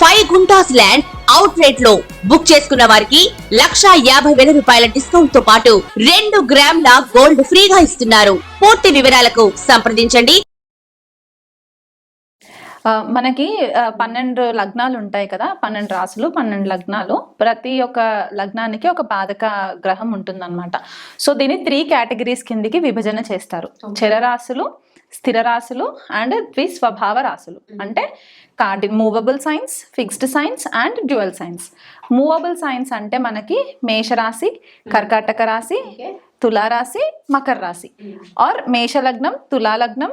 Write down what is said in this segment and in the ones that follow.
Five guntas land out రేట్లో book చేసుకున్న వారికి లక్షా యాభై వేల రూపాయల డిస్కౌంట్తో పాటు రెండు గ్రాముల గోల్డ్ ఫ్రీగా ఇస్తున్నారు. పూర్తి వివరాలకు సంప్రదించండి. మనకి పన్నెండు లగ్నాలు ఉంటాయి కదా పన్నెండు రాసులు పన్నెండు లగ్నాలు. ప్రతి ఒక్క లగ్నానికి ఒక బాధక గ్రహం ఉంటుందన్నమాట. సో దీన్ని త్రీ కేటగిరీస్ కిందికి విభజన చేస్తారు. చరరాశులు స్థిర రాశులు అండ్ ద్విస్వభావ రాశులు అంటే Cardy movable signs fixed signs and dual signs movable signs అంటే మనకి మేషరాశి కర్కాటక రాశి తులారాశి మకర రాశి. ఆర్ మేష లగ్నం తులా లగ్నం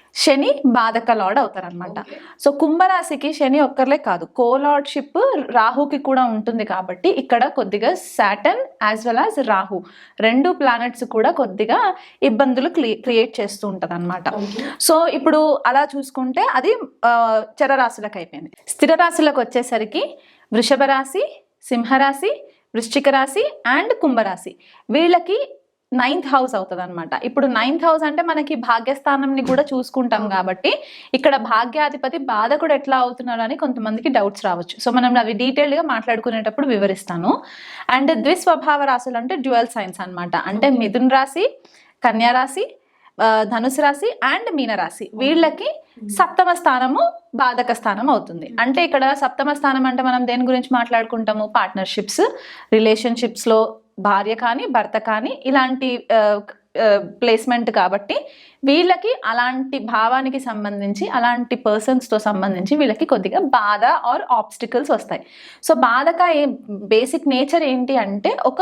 శని బాధక లార్డ్ అవుతారనమాట సో కుంభరాశికి శని ఒక్కర్లే కాదు. కోలార్డ్షిప్ రాహుకి కూడా ఉంటుంది కాబట్టి ఇక్కడ కొద్దిగా Saturn as well as Rahu రెండు ప్లానెట్స్ కూడా కొద్దిగా ఇబ్బందులు క్రియేట్ చేస్తూ ఉంటుంది అనమాట సో ఇప్పుడు అలా చూసుకుంటే అది చరరాశులకు అయిపోయింది. స్థిర రాశులకు వచ్చేసరికి వృషభ రాశి సింహరాశి వృశ్చిక రాశి అండ్ కుంభరాశి. వీళ్ళకి నైన్త్ హౌస్ అవుతుంది అనమాట ఇప్పుడు నైన్త్ హౌస్ అంటే మనకి భాగ్యస్థానంని కూడా చూసుకుంటాం కాబట్టి ఇక్కడ భాగ్యాధిపతి బాధకుడు ఎట్లా అవుతున్నాడు అని కొంతమందికి డౌట్స్ రావచ్చు. సో మనం అవి డీటెయిల్డ్గా మాట్లాడుకునేటప్పుడు వివరిస్తాను. అండ్ ద్విస్వభావ రాశులు అంటే డ్యువల్ సైన్స్ అన్నమాట. అంటే మిథున్ రాశి కన్యా రాశి ధనుసు రాశి అండ్ మీనరాశి వీళ్ళకి సప్తమ స్థానము బాధక స్థానం అవుతుంది. అంటే ఇక్కడ సప్తమ స్థానం అంటే మనం దేని గురించి మాట్లాడుకుంటాము? పార్ట్నర్షిప్స్ రిలేషన్షిప్స్లో భార్య కానీ భర్త కానీ ఇలాంటి ప్లేస్మెంట్ కాబట్టి వీళ్ళకి అలాంటి భావానికి సంబంధించి అలాంటి పర్సన్స్తో సంబంధించి వీళ్ళకి కొద్దిగా బాధ ఆర్ ఆబ్స్టికల్స్ వస్తాయి. సో బాధక ఏ బేసిక్ నేచర్ ఏంటి అంటే ఒక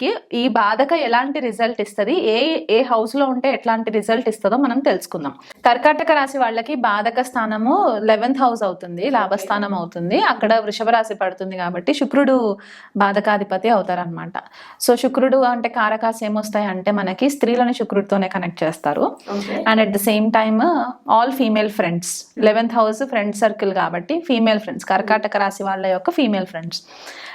లగ్నానికి ఈ బాధక ఎలాంటి రిజల్ట్ ఇస్తుంది? ఏ ఏ హౌస్లో ఉంటే ఎట్లాంటి రిజల్ట్ ఇస్తుందో మనం తెలుసుకుందాం. కర్కాటక రాశి వాళ్ళకి బాధక స్థానము లెవెన్త్ హౌస్ అవుతుంది లాభస్థానం అవుతుంది. అక్కడ వృషభ రాశి పడుతుంది కాబట్టి శుక్రుడు బాధకాధిపతి అవుతారనమాట సో శుక్రుడు అంటే కారకాస్ ఏమొస్తాయి అంటే మనకి స్త్రీలను శుక్రుడితోనే కనెక్ట్ చేస్తారు. And at the same time all female friends eleventh house friend circle కాబట్టి ఫీమేల్ ఫ్రెండ్స్ కర్కాటక రాశి వాళ్ళ యొక్క female friends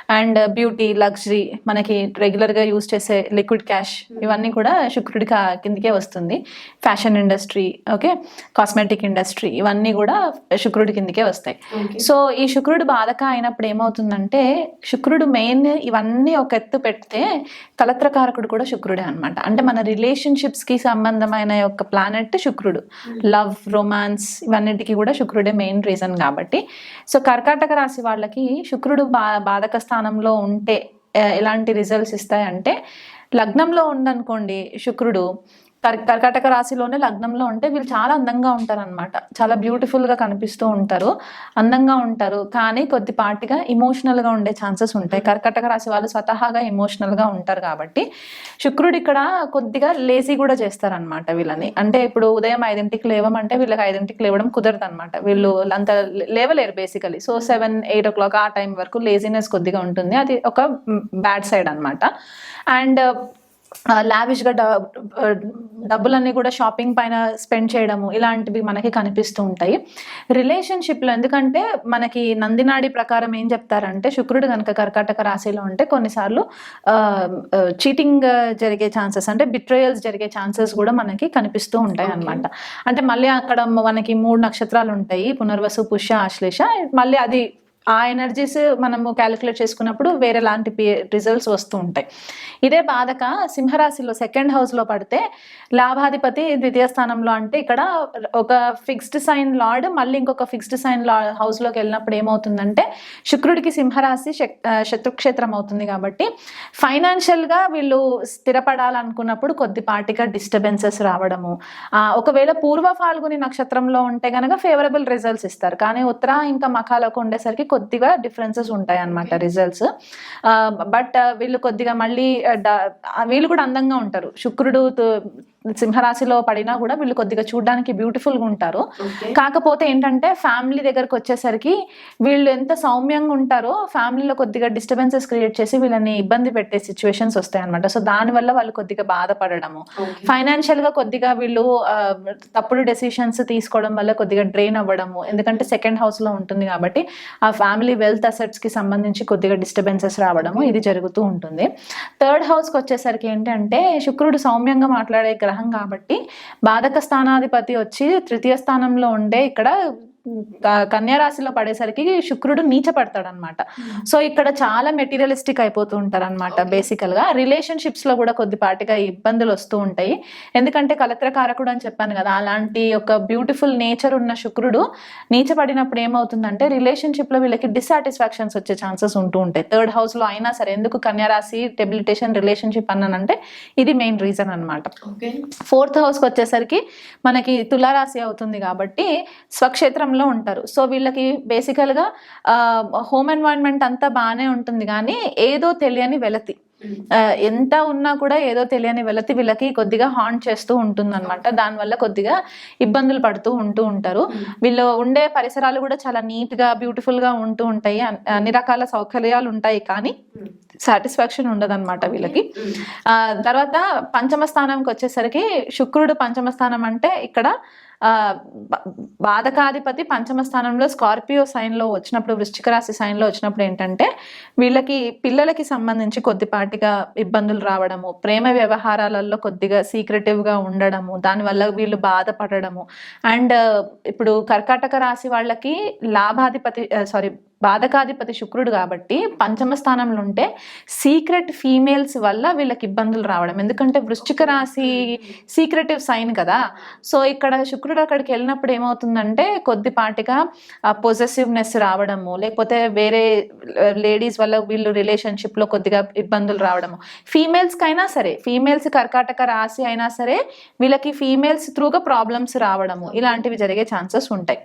and beauty luxury మనకి రెగ్యులర్గా యూజ్ చేసే లిక్విడ్ క్యాష్ ఇవన్నీ కూడా శుక్రుడి కిందకే వస్తుంది. Fashion industry okay? Cosmetic industry ఇవన్నీ కూడా శుక్రుడి కిందకే వస్తాయి. సో ఈ శుక్రుడు బాధక అయినప్పుడు ఏమవుతుందంటే శుక్రుడు మెయిన్ ఇవన్నీ ఒక ఎత్తు పెడితే కలత్రకారకుడు కూడా శుక్రుడే అన్నమాట. అంటే మన రిలేషన్షిప్స్కి సంబంధమైన యొక్క ప్లానెట్ శుక్రుడు. లవ్ రొమాన్స్ ఇవన్నిటికీ కూడా శుక్రుడే మెయిన్ రీజన్ కాబట్టి. సో కర్కాటక రాశి వాళ్ళకి శుక్రుడు బా బాధక స్థానంలో ఉంటే ఎలాంటి రిజల్ట్స్ ఇస్తాయంటే లగ్నంలో ఉందనుకోండి శుక్రుడు కర్కాటక రాశిలోనే లగ్నంలో ఉంటే వీళ్ళు చాలా అందంగా ఉంటారన్నమాట. చాలా బ్యూటిఫుల్గా కనిపిస్తూ ఉంటారు. అందంగా ఉంటారు. కానీ కొద్దిపాటిగా ఎమోషనల్గా ఉండే ఛాన్సెస్ ఉంటాయి. కర్కాటక రాశి వాళ్ళు స్వతహాగా ఎమోషనల్గా ఉంటారు కాబట్టి శుక్రుడు ఇక్కడ కొద్దిగా లేజీ కూడా చేస్తారనమాట వీళ్ళని. అంటే ఇప్పుడు ఉదయం ఐదింటికి లేవమంటే వీళ్ళకి ఐదింటికి లేవడం కుదరదు అనమాట వీళ్ళు అంత లేవలేరు basically so seven eight o'clock ఆ టైం వరకు లేజినెస్ కొద్దిగా ఉంటుంది. అది ఒక బ్యాడ్ సైడ్ అనమాట అండ్ లావిష్గా డబ్బులన్నీ కూడా షాపింగ్ పైన స్పెండ్ చేయడము ఇలాంటివి మనకి కనిపిస్తూ ఉంటాయి. రిలేషన్షిప్లో ఎందుకంటే మనకి నందినాడి ప్రకారం ఏం చెప్తారంటే శుక్రుడు కనుక కర్కాటక రాశిలో ఉంటే కొన్నిసార్లు చీటింగ్ జరిగే ఛాన్సెస్ అంటే బిట్రయల్స్ జరిగే ఛాన్సెస్ కూడా మనకి కనిపిస్తూ ఉంటాయి అన్నమాట. అంటే మళ్ళీ అక్కడ మనకి మూడు నక్షత్రాలు ఉంటాయి పునర్వసు పుష్య ఆశ్లేష. మళ్ళీ అది ఆ ఎనర్జీస్ మనము క్యాలిక్యులేట్ చేసుకున్నప్పుడు వేరే లాంటి రిజల్ట్స్ వస్తూ ఉంటాయి. ఇదే బాధక సింహరాశిలో సెకండ్ హౌస్లో పడితే లాభాధిపతి ద్వితీయ స్థానంలో అంటే ఇక్కడ ఒక ఫిక్స్డ్ సైన్ లార్డ్ మళ్ళీ ఇంకొక ఫిక్స్డ్ సైన్ లా హౌస్లోకి వెళ్ళినప్పుడు ఏమవుతుందంటే శుక్రుడికి సింహరాశి శక్- శత్రుక్షేత్రం అవుతుంది కాబట్టి ఫైనాన్షియల్గా వీళ్ళు స్థిరపడాలనుకున్నప్పుడు కొద్దిపాటిగా డిస్టర్బెన్సెస్ రావడము. ఒకవేళ పూర్వ ఫాల్గుని నక్షత్రంలో ఉంటే కనుక ఫేవరబుల్ రిజల్ట్స్ ఇస్తారు. కానీ ఉత్తర ఇంకా మఖాలకు ఉండేసరికి కొద్దిగా డిఫరెన్సెస్ ఉంటాయి అన్నమాట రిజల్ట్స్ బట్ వీళ్ళు కొద్దిగా మళ్ళీ ఆ, వీళ్ళు కూడా అందంగా ఉంటారు. శుక్రుడు సింహరాశిలో పడినా కూడా వీళ్ళు కొద్దిగా చూడడానికి బ్యూటిఫుల్గా ఉంటారు. కాకపోతే ఏంటంటే ఫ్యామిలీ దగ్గరకు వచ్చేసరికి వీళ్ళు ఎంత సౌమ్యంగా ఉంటారో ఫ్యామిలీలో కొద్దిగా డిస్టర్బెన్సెస్ క్రియేట్ చేసి వీళ్ళని ఇబ్బంది పెట్టే సిచ్యువేషన్స్ వస్తాయి అనమాట సో దానివల్ల వాళ్ళు కొద్దిగా బాధపడడము. ఫైనాన్షియల్గా కొద్దిగా వీళ్ళు తప్పుడు డెసిషన్స్ తీసుకోవడం వల్ల కొద్దిగా డ్రైన్ అవ్వడము. ఎందుకంటే సెకండ్ హౌస్లో ఉంటుంది కాబట్టి ఆ ఫ్యామిలీ వెల్త్ అసెట్స్కి సంబంధించి కొద్దిగా డిస్టర్బెన్సెస్ రావడము ఇది జరుగుతూ ఉంటుంది. థర్డ్ హౌస్కి వచ్చేసరికి ఏంటంటే శుక్రుడు సౌమ్యంగా మాట్లాడే గ్రహం కాబట్టి బాధక స్థానాధిపతి వచ్చి తృతీయ స్థానంలో ఉండే ఇక్కడ క- కన్యా రాశిలో పడేసరికి శుక్రుడు నీచ పడతాడు అనమాట సో ఇక్కడ చాలా మెటీరియలిస్టిక్ అయిపోతూ ఉంటారు అనమాట బేసికల్గా రిలేషన్షిప్స్లో కూడా కొద్దిపాటిగా ఇబ్బందులు వస్తూ ఉంటాయి. ఎందుకంటే కలత్రకారకుడు అని చెప్పాను కదా అలాంటి ఒక బ్యూటిఫుల్ నేచర్ ఉన్న శుక్రుడు నీచ పడినప్పుడు ఏమవుతుందంటే రిలేషన్షిప్లో వీళ్ళకి డిస్సాటిస్ఫాక్షన్స్ వచ్చే ఛాన్సెస్ ఉంటూ ఉంటాయి. థర్డ్ హౌస్లో అయినా సరే ఎందుకు కన్యా రాశి డెబిలిటేషన్ రిలేషన్షిప్ అన్నానంటే ఇది మెయిన్ రీజన్ అన్నమాట. ఫోర్త్ హౌస్కి వచ్చేసరికి మనకి తులారాశి అవుతుంది కాబట్టి స్వక్షేత్రంలో ఉంటారు. సో వీళ్ళకి బేసికల్గా హోమ్ ఎన్వైరన్మెంట్ అంతా బాగానే ఉంటుంది కానీ ఏదో తెలియని వెలతి. ఎంత ఉన్నా కూడా ఏదో తెలియని వెలతి వీళ్ళకి కొద్దిగా హాన్ చేస్తూ ఉంటుంది అనమాట దానివల్ల కొద్దిగా ఇబ్బందులు పడుతూ ఉంటూ ఉంటారు. వీళ్ళు ఉండే పరిసరాలు కూడా చాలా నీట్గా బ్యూటిఫుల్గా ఉంటూ ఉంటాయి. అన్ని రకాల సౌకర్యాలు ఉంటాయి కానీ సాటిస్ఫాక్షన్ ఉండదన్నమాట వీళ్ళకి. తర్వాత పంచమ స్థానంకి వచ్చేసరికి శుక్రుడు పంచమ స్థానం అంటే ఇక్కడ బాధకాధిపతి పంచమ స్థానంలో స్కార్పియో సైన్లో వచ్చినప్పుడు వృశ్చిక రాశి సైన్లో వచ్చినప్పుడు ఏంటంటే వీళ్ళకి పిల్లలకి సంబంధించి కొద్దిపాటిగా ఇబ్బందులు రావడము ప్రేమ వ్యవహారాలలో కొద్దిగా సీక్రెటివ్గా ఉండడము దానివల్ల వీళ్ళు బాధపడడము. అండ్ ఇప్పుడు కర్కాటక రాశి వాళ్ళకి లాభాధిపతి సారీ బాధకాధిపతి శుక్రుడు కాబట్టి పంచమ స్థానంలో ఉంటే సీక్రెట్ ఫీమేల్స్ వల్ల వీళ్ళకి ఇబ్బందులు రావడం. ఎందుకంటే వృశ్చిక రాశి సీక్రెటివ్ సైన్ కదా. సో ఇక్కడ శుక్రుడు అక్కడికి వెళ్ళినప్పుడు ఏమవుతుందంటే కొద్దిపాటిగా పొజెసివ్నెస్ రావడము లేకపోతే వేరే లేడీస్ వల్ల వీళ్ళు రిలేషన్షిప్లో కొద్దిగా ఇబ్బందులు రావడము. ఫీమేల్స్కి అయినా సరే ఫీమేల్స్ కర్కాటక రాశి అయినా సరే వీళ్ళకి ఫీమేల్స్ త్రూగా ప్రాబ్లమ్స్ రావడము. ఇలాంటివి జరిగే ఛాన్సెస్ ఉంటాయి.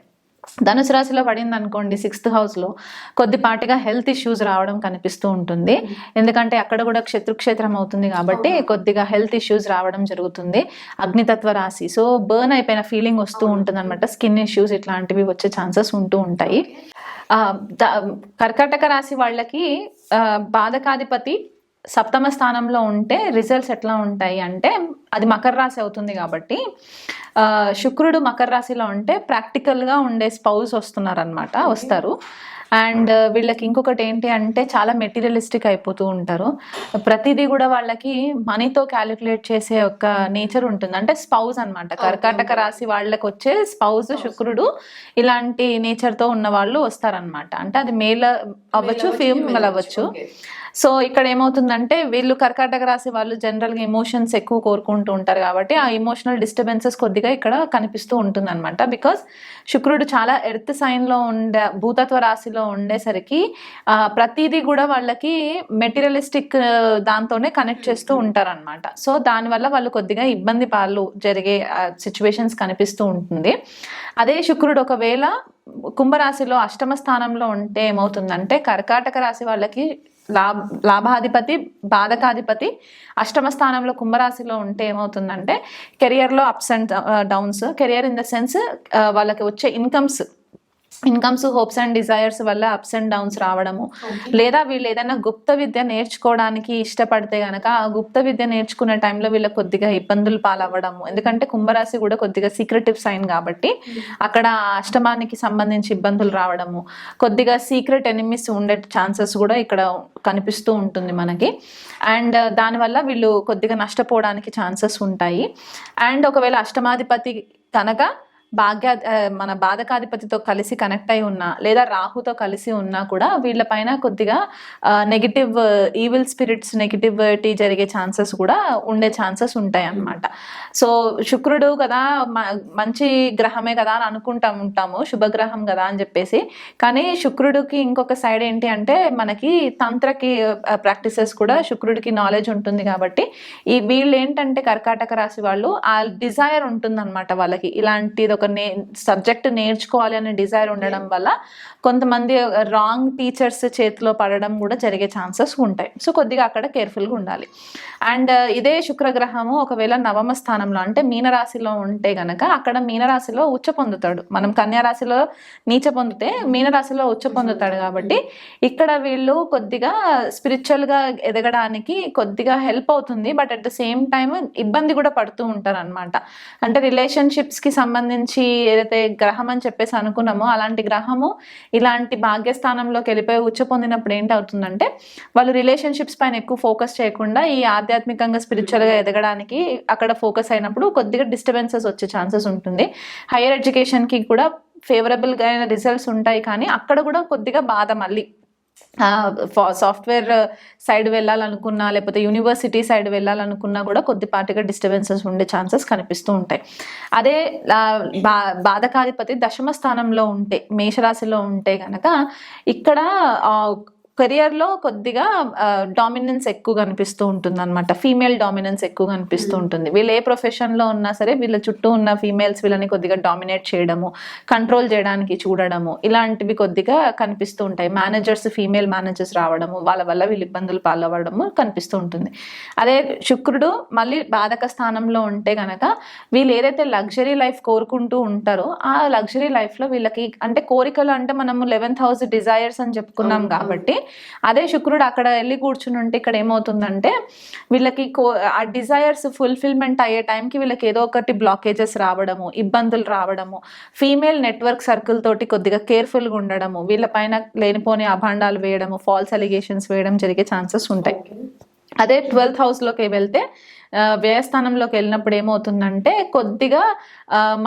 ధనుసు రాశిలో పడింది అనుకోండి సిక్స్త్ హౌస్లో కొద్దిపాటిగా హెల్త్ ఇష్యూస్ రావడం కనిపిస్తూ ఉంటుంది. ఎందుకంటే అక్కడ కూడా క్షేత్రం అవుతుంది కాబట్టి కొద్దిగా హెల్త్ ఇష్యూస్ రావడం జరుగుతుంది. అగ్నితత్వ రాశి. సో బర్న్ అయిపోయిన ఫీలింగ్ వస్తూ ఉంటుంది అనమాట స్కిన్ ఇష్యూస్ ఇట్లాంటివి వచ్చే ఛాన్సెస్ ఉంటూ ఉంటాయి. కర్కాటక రాశి వాళ్ళకి బాధకాధిపతి సప్తమ స్థానంలో ఉంటే రిజల్ట్స్ ఎట్లా ఉంటాయి అంటే అది మకర రాశి అవుతుంది కాబట్టి శుక్రుడు మకర రాశిలో ఉంటే ప్రాక్టికల్గా ఉండే స్పౌస్ వస్తున్నారనమాట వస్తారు. అండ్ వీళ్ళకి ఇంకొకటి ఏంటి అంటే చాలా మెటీరియలిస్టిక్ అయిపోతూ ఉంటారు. ప్రతిదీ కూడా వాళ్ళకి మనీతో క్యాలిక్యులేట్ చేసే ఒక నేచర్ ఉంటుంది. అంటే స్పౌజ్ అన్నమాట. కర్కాటక రాశి వాళ్ళకి వచ్చే స్పౌజ్ శుక్రుడు ఇలాంటి నేచర్తో ఉన్న వాళ్ళు వస్తారనమాట అంటే అది మేల్ అవ్వచ్చు ఫీమేల్ అవ్వచ్చు. సో ఇక్కడ ఏమవుతుందంటే వీళ్ళు కర్కాటక రాశి వాళ్ళు జనరల్గా ఎమోషన్స్ ఎక్కువ కోరుకుంటూ ఉంటారు కాబట్టి ఆ ఎమోషనల్ డిస్టర్బెన్సెస్ కొద్దిగా ఇక్కడ కనిపిస్తూ ఉంటుంది అనమాట బికాస్ శుక్రుడు చాలా ఎర్త్ సైన్లో ఉండే భూతత్వ రాశిలో ఉండేసరికి ప్రతిదీ కూడా వాళ్ళకి మెటీరియలిస్టిక్ దాంతోనే కనెక్ట్ చేస్తూ ఉంటారనమాట సో దానివల్ల వాళ్ళు కొద్దిగా ఇబ్బంది పాలు జరిగే సిచ్యువేషన్స్ కనిపిస్తూ ఉంటుంది. అదే శుక్రుడు ఒకవేళ కుంభరాశిలో అష్టమ స్థానంలో ఉంటే ఏమవుతుందంటే కర్కాటక రాశి వాళ్ళకి లాభ లాభాధిపతి బాధకాధిపతి అష్టమ స్థానంలో కుంభరాశిలో ఉంటే ఏమవుతుందంటే కెరియర్లో ups and downs. Career in the sense వాళ్ళకి వచ్చే incomes incomes hopes and desires వల్ల అప్స్ అండ్ డౌన్స్ రావడము. లేదా వీళ్ళు ఏదైనా గుప్త విద్య నేర్చుకోవడానికి ఇష్టపడితే గనక ఆ గుప్త విద్య నేర్చుకునే టైంలో వీళ్ళకి కొద్దిగా ఇబ్బందులు పాలవ్వడము. ఎందుకంటే కుంభరాశి కూడా కొద్దిగా సీక్రెటివ్ సైన్ కాబట్టి అక్కడ ఆ అష్టమానికి సంబంధించి ఇబ్బందులు రావడము. కొద్దిగా సీక్రెట్ ఎనిమిస్ ఉండే ఛాన్సెస్ కూడా ఇక్కడ కనిపిస్తూ ఉంటుంది మనకి. అండ్ దానివల్ల వీళ్ళు కొద్దిగా నష్టపోవడానికి ఛాన్సెస్ ఉంటాయి. అండ్ ఒకవేళ అష్టమాధిపతి కనుక భాగ్య మన బాధకాధిపతితో కలిసి కనెక్ట్ అయి ఉన్నా లేదా రాహుతో కలిసి ఉన్నా కూడా వీళ్ళపైన కొద్దిగా నెగిటివ్ ఈవిల్ స్పిరిట్స్ నెగిటివిటీ జరిగే ఛాన్సెస్ కూడా ఉండే ఛాన్సెస్ ఉంటాయి అన్నమాట సో శుక్రుడు కదా మంచి గ్రహమే కదా అని అనుకుంటాం ఉంటాము శుభగ్రహం కదా అని చెప్పేసి. కానీ శుక్రుడికి ఇంకొక సైడ్ ఏంటి అంటే మనకి తంత్రకి ప్రాక్టీసెస్ కూడా శుక్రుడికి నాలెడ్జ్ ఉంటుంది కాబట్టి ఈ వీళ్ళు ఏంటంటే కర్కాటక రాశి వాళ్ళు ఆ డిజైర్ ఉంటుందన్నమాట వాళ్ళకి. ఇలాంటిది ఒక నే సబ్జెక్ట్ నేర్చుకోవాలి అనే డిజైర్ ఉండడం వల్ల కొంతమంది రాంగ్ టీచర్స్ చేతిలో పడడం కూడా జరిగే ఛాన్సెస్ ఉంటాయి. సో కొద్దిగా అక్కడ కేర్ఫుల్గా ఉండాలి. అండ్ ఇదే శుక్రగ్రహము ఒకవేళ నవమ స్థానంలో అంటే మీనరాశిలో ఉంటే గనక అక్కడ మీనరాశిలో ఉచ్చ పొందుతాడు. మనం కన్యా రాశిలో నీచ పొందితే మీనరాశిలో ఉచ్చ పొందుతాడు కాబట్టి ఇక్కడ వీళ్ళు కొద్దిగా స్పిరిచువల్గా ఎదగడానికి కొద్దిగా హెల్ప్ అవుతుంది. But at the same time ఇబ్బంది కూడా పడుతూ ఉంటారు అనమాట అంటే రిలేషన్షిప్స్కి సంబంధించి ఏదైతే గ్రహం అని చెప్పేసి అనుకున్నామో అలాంటి గ్రహము ఇలాంటి భాగ్యస్థానంలోకి వెళ్ళిపోయి ఉచ్చ పొందినప్పుడు ఏంటవుతుందంటే వాళ్ళు రిలేషన్షిప్స్ పైన ఎక్కువ ఫోకస్ చేయకుండా ఈ ఆధ్యాత్మికంగా స్పిరిచువల్గా ఎదగడానికి అక్కడ ఫోకస్ అయినప్పుడు కొద్దిగా డిస్టర్బెన్సెస్ వచ్చే ఛాన్సెస్ ఉంటుంది. హైయర్ ఎడ్యుకేషన్కి కూడా ఫేవరబుల్గా అయిన రిజల్ట్స్ ఉంటాయి కానీ అక్కడ కూడా కొద్దిగా బాధ మళ్ళీ. సాఫ్ట్వేర్ సైడ్ వెళ్ళాలనుకున్నా లేకపోతే యూనివర్సిటీ సైడ్ వెళ్ళాలనుకున్నా కూడా కొద్దిపాటిగా డిస్టర్బెన్సెస్ ఉండే ఛాన్సెస్ కనిపిస్తూ ఉంటాయి. అదే బా బాధకాధిపతి దశమ స్థానంలో ఉంటే మేషరాశిలో ఉంటే కనుక ఇక్కడ కెరియర్లో కొద్దిగా డామినెన్స్ ఎక్కువ కనిపిస్తూ ఉంటుంది అనమాట ఫీమేల్ డామినెన్స్ ఎక్కువ కనిపిస్తూ ఉంటుంది. వీళ్ళు ఏ ప్రొఫెషన్లో ఉన్నా సరే వీళ్ళ చుట్టూ ఉన్న ఫీమేల్స్ వీళ్ళని కొద్దిగా డామినేట్ చేయడము కంట్రోల్ చేయడానికి చూడడము ఇలాంటివి కొద్దిగా కనిపిస్తూ ఉంటాయి. మేనేజర్స్ ఫీమేల్ మేనేజర్స్ రావడము వాళ్ళ వల్ల వీళ్ళు ఇబ్బందులు పాలవడము కనిపిస్తూ ఉంటుంది. అదే శుక్రుడు మళ్ళీ బాధక స్థానంలో ఉంటే గనక వీళ్ళు ఏదైతే లగ్జరీ లైఫ్ కోరుకుంటూ ఉంటారో ఆ లగ్జరీ లైఫ్లో వీళ్ళకి అంటే కోరికలు అంటే మనము లెవెన్త్ హౌస్ డిజైర్స్ అని చెప్పుకున్నాం కాబట్టి అదే శుక్రుడు అక్కడ వెళ్ళి కూర్చుని ఉంటే ఇక్కడ ఏమవుతుందంటే వీళ్ళకి కో ఆ డిజైర్స్ ఫుల్ఫిల్మెంట్ అయ్యే టైంకి వీళ్ళకి ఏదో ఒకటి బ్లాకేజెస్ రావడము ఇబ్బందులు రావడము ఫీమేల్ నెట్వర్క్ సర్కిల్ తోటి కొద్దిగా కేర్ఫుల్గా ఉండడము వీళ్ళపైన లేనిపోని అభాండాలు వేయడము ఫాల్స్ అలిగేషన్స్ వేయడం జరిగే ఛాన్సెస్ ఉంటాయి. అదే ట్వెల్త్ హౌస్లోకి వెళ్తే వ్యయస్థానంలోకి వెళ్ళినప్పుడు ఏమవుతుందంటే కొద్దిగా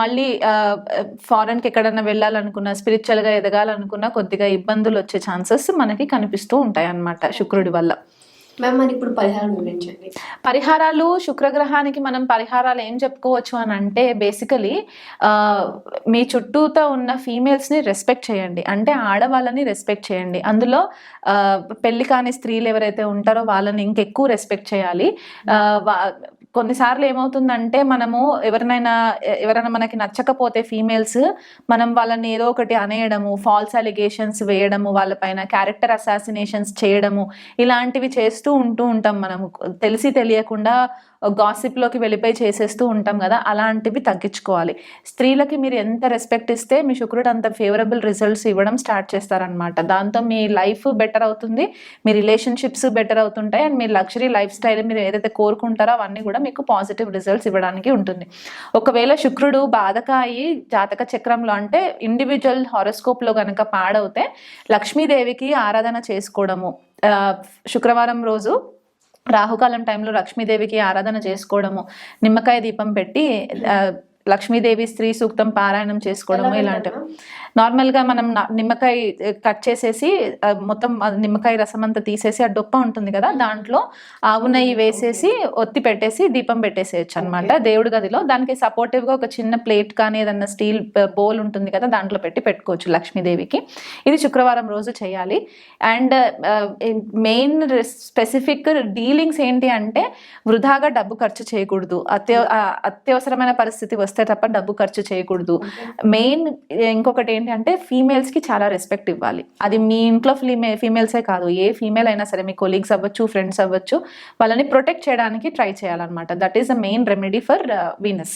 మళ్ళీ ఫారెన్కి ఎక్కడైనా వెళ్ళాలనుకున్నా స్పిరిచువల్గా ఎదగాలనుకున్నా కొద్దిగా ఇబ్బందులు వచ్చే ఛాన్సెస్ మనకి కనిపిస్తూ ఉంటాయి అన్నమాట శుక్రుడి వల్ల. మ్యామ్ మరి ఇప్పుడు పరిహారం వివరించండి. పరిహారాలు శుక్రగ్రహానికి మనం పరిహారాలు ఏం చెప్పుకోవచ్చు అని అంటే బేసికలీ మీ చుట్టూతో ఉన్న ఫీమేల్స్ని రెస్పెక్ట్ చేయండి. అంటే ఆడవాళ్ళని రెస్పెక్ట్ చేయండి. అందులో పెళ్ళి కాని స్త్రీలు ఎవరైతే ఉంటారో వాళ్ళని ఇంకెక్కువ రెస్పెక్ట్ చేయాలి. వా- కొన్నిసార్లు ఏమవుతుందంటే మనము ఎవరినైనా ఎవరైనా మనకి నచ్చకపోతే ఫీమేల్స్ మనం వాళ్ళని ఏదో ఒకటి అనేయడము ఫాల్స్ అలిగేషన్స్ వేయడము వాళ్ళపైన క్యారెక్టర్ అసాసినేషన్స్ చేయడము ఇలాంటివి చేస్తూ ఉంటూ ఉంటాం మనము. తెలిసి తెలియకుండా గాసిప్లోకి వెళ్ళిపోయి చేసేస్తూ ఉంటాం కదా అలాంటివి తగ్గించుకోవాలి. స్త్రీలకి మీరు ఎంత రెస్పెక్ట్ ఇస్తే మీ శుక్రుడు అంత ఫేవరబుల్ రిజల్ట్స్ ఇవ్వడం స్టార్ట్ చేస్తారనమాట దాంతో మీ లైఫ్ బెటర్ అవుతుంది మీ రిలేషన్షిప్స్ బెటర్ అవుతుంటాయి అండ్ మీ లగ్జరీ లైఫ్ స్టైల్ మీరు ఏదైతే కోరుకుంటారో అవన్నీ కూడా మీకు పాజిటివ్ రిజల్ట్స్ ఇవ్వడానికి ఉంటుంది. ఒకవేళ శుక్రుడు బాధకాయి జాతక చక్రంలో అంటే ఇండివిజువల్ హారోస్కోప్లో కనుక పాడవుతే లక్ష్మీదేవికి ఆరాధన చేసుకోవడము శుక్రవారం రోజు రాహుకాలం టైంలో లక్ష్మీదేవికి ఆరాధన చేసుకోవడము నిమ్మకాయ దీపం పెట్టి లక్ష్మీదేవి స్త్రీ సూక్తం పారాయణం చేసుకోవడము ఇలాంటివి? నార్మల్గా మనం నిమ్మకాయ కట్ చేసేసి మొత్తం నిమ్మకాయ రసం అంతా తీసేసి ఆ డొప్ప ఉంటుంది కదా దాంట్లో ఆవు నెయ్యి వేసేసి ఒత్తి పెట్టేసి దీపం పెట్టేసేయచ్చు అనమాట దేవుడి గదిలో. దానికి సపోర్టివ్గా ఒక చిన్న ప్లేట్ కానీ ఏదన్నా స్టీల్ బౌల్ ఉంటుంది కదా దాంట్లో పెట్టి పెట్టుకోవచ్చు లక్ష్మీదేవికి. ఇది శుక్రవారం రోజు చేయాలి. అండ్ మెయిన్ స్పెసిఫిక్ డీలింగ్స్ ఏంటి అంటే వృధాగా డబ్బు ఖర్చు చేయకూడదు. అత్య అత్యవసరమైన పరిస్థితి వస్తే తప్ప డబ్బు ఖర్చు చేయకూడదు. మెయిన్ ఇంకొకటి ఏంటి అంటే ఫీమేల్స్కి చాలా రెస్పెక్ట్ ఇవ్వాలి. అది మీ ఇంట్లో ఫీమే ఫీమేల్సే కాదు ఏ ఫీమేల్ అయినా సరే మీ కొలీగ్స్ అవ్వచ్చు ఫ్రెండ్స్ అవ్వచ్చు వాళ్ళని ప్రొటెక్ట్ చేయడానికి ట్రై చేయాలన్నమాట. That is the main remedy for Venus